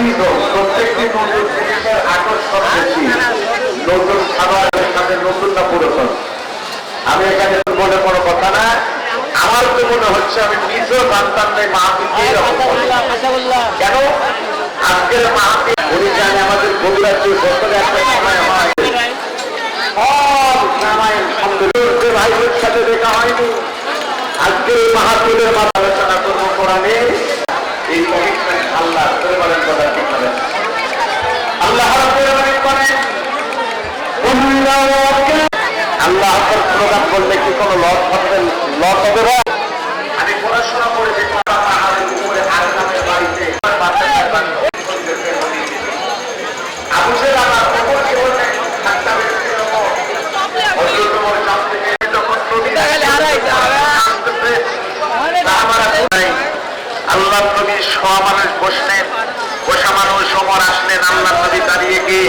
লৌকিক প্রত্যেকটি নতুন আমি এখানে বলে কোনো কথা না। আমার তো মনে হচ্ছে আমি নিজেও জানতাম না মাহফিলকে কেন? আজকের মাহফিল উনি আমাদের গভীরাজ্য বছরে একটা সময় হয় দেখা হয়নি। আজকে এই মাহফিলের মাঝে আলোচনা করব কোরআনে আপনার প্রোগ্রাম করলে কি কোনো লস হবে? লস হবে না? আমি পড়াশোনা করে দেখলাম পাহাড়ের উপরে বাড়িতে। আল্লাহ নবী শোয়া মানুষ বসলেন বসা মানুষ ওমর আসলেন আল্লাহ নবী দাঁড়িয়ে গিয়ে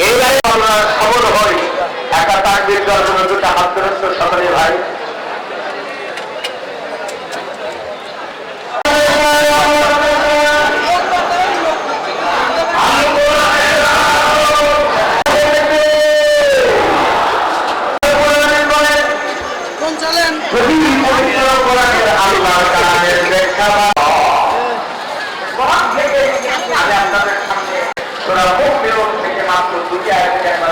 এইবারে আমরা সফল হই। একটা তাকবির জন্য দুটা হাত ধরেছ সকলে ভাই কোন চালেন যদি পবিত্র কোরআনের আল্লাহর কালামের ব্যাখ্যা বা কোরআন থেকে আমি আপনাদের সামনে সূরা মুমিনুন থেকে মাত্র দুটি আয়াত একবার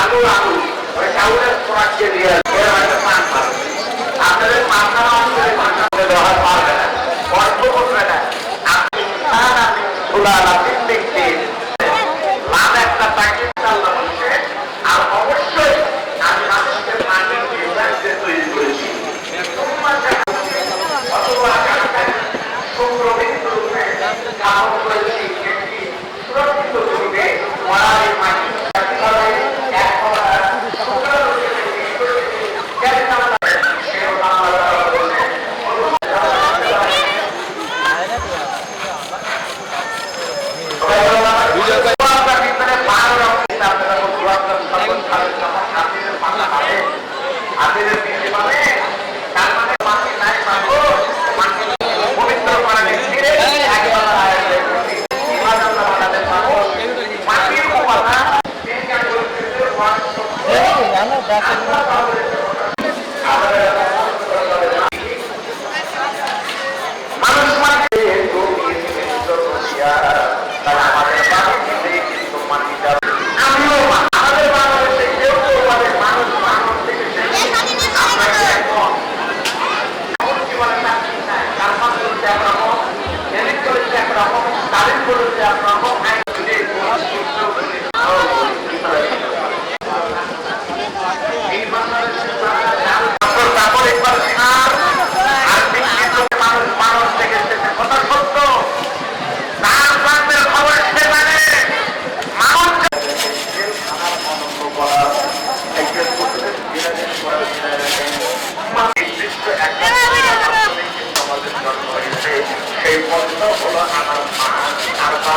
আলু আলু ওই চাউলের কোরআনকে দিয়ে এর একটা পান পাবে আপনাদের মাথা অঞ্চলে মাথা করে দেওয়া পারবে না গল্প করবে না আপনি ইনসান আপনি সুরা নাসিম দেখতে লাভ একটা প্যাকেট আল্লাহ বলছে আর অবশ্যই আমি মানুষকে পানি দিয়ে তৈরি করেছি অথবা সংরক্ষিত রূপে স্থাপন করেছি একটি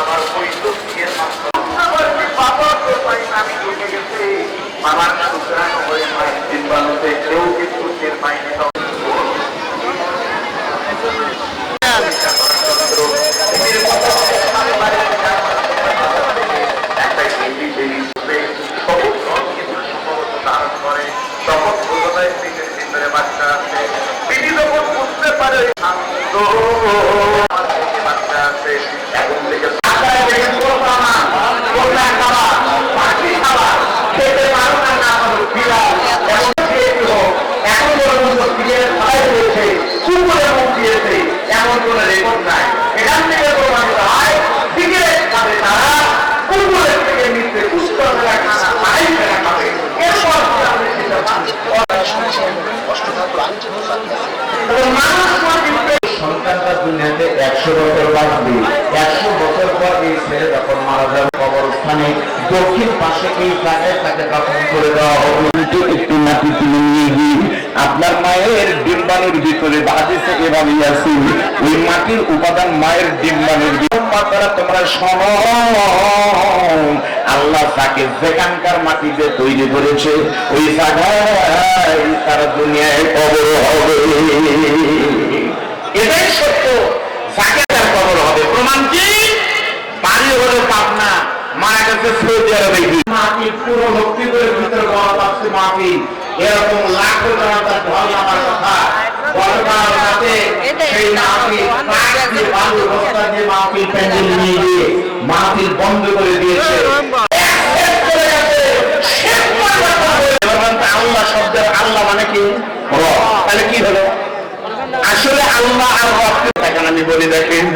আমার ওই দুঃখের আমার কি বাবা তো পাই সুতরাং হয়ে হয় কেউ কিন্তু টের পাইনি এসে এই জায়গায় তাকে দাফন করে দেওয়া হবে? উল্টে একটু মাটি তুলে নিয়ে গিয়ে আপনার মায়ের ডিম্বাণুর ভিতরে বাজেছে এভাবেই আছে। ওই মাটির উপাদান মায়ের ডিম্বাণুর ভিতরে। তোমরা শোনো। আল্লাহ তাকে যেখানকার মাটিতে তৈরি করেছে ওই জায়গায় তারা দুনিয়ায় কবর হবে। এটাই সত্য। যাকে তার কবর হবে প্রমাণ কি? বাড়ি হলো পাবনা। গেছে সৌদি আরবে মাটি পুরো লক্ষ্মীপুরের ভিতরে বড় পাচ্ছে মাটি। এরকম লাখো জনতার ঢল আমার কথা। গতকাল রাতে সেই মাটি বালু বস্তা দিয়ে মাহফিল প্যান্ডেল নিয়ে গিয়ে মাহফিল বন্ধ করে দিয়েছে এক করে গেছে, শেষ পর্যন্ত হয়ে- এবার বলেন তো আল্লাহ শব্দের আল্লাহ মানে কি রব তাহলে কি হলো আসলে আল্লাহ আর রবকে দেখেন আমি বলি দেখেন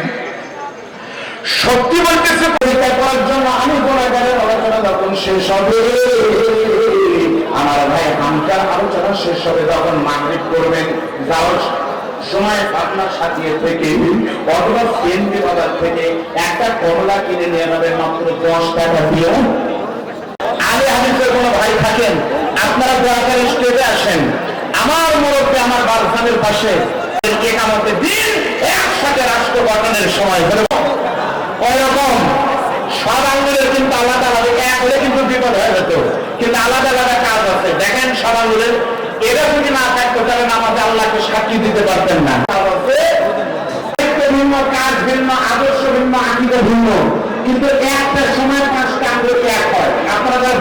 সত্যি বলতেছে পরীক্ষা করার জন্য আমি গুণাগারের আলোচনা যখন শেষ হবে আমার ভাই হামকার হবে যখন মাগরিব করবেন, যাওয়ার সময় আপনার সাথিয়ে থেকে অথবা সিএনপি বাজার থেকে একটা কমলা কিনে নিয়ে যাবেন মাত্র দশ টাকা দিয়ে। আলে হাদিসের কোনো ভাই থাকেন, আপনারা দয়া করে স্টেজে আসেন। আমার মুরব্বী আমার বারসানের পাশে। একামতে দিন একসাথে রাষ্ট্র গঠনের সময় হলো ওইরকম সব আঙ্গুলের কিন্তু আলাদা আলাদা, এক হলে কিন্তু বিপদ হয়ে যেত। কিন্তু আলাদা আলাদা কাজ আছে। দেখেন সব আঙ্গুলের এরা যদি না থাকতো, তাহলে আমাদের আল্লাহকে সাক্ষী দিতে পারতেন না। ভিন্ন, কাজ ভিন্ন, আদর্শ ভিন্ন, আকিদা ভিন্ন। কিন্তু একটা সময় পাঁচটা আঙ্গুল এক হয়। আপনারা যারা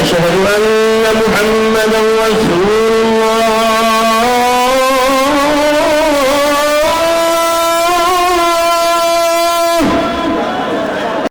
أشهد أن محمدا رسول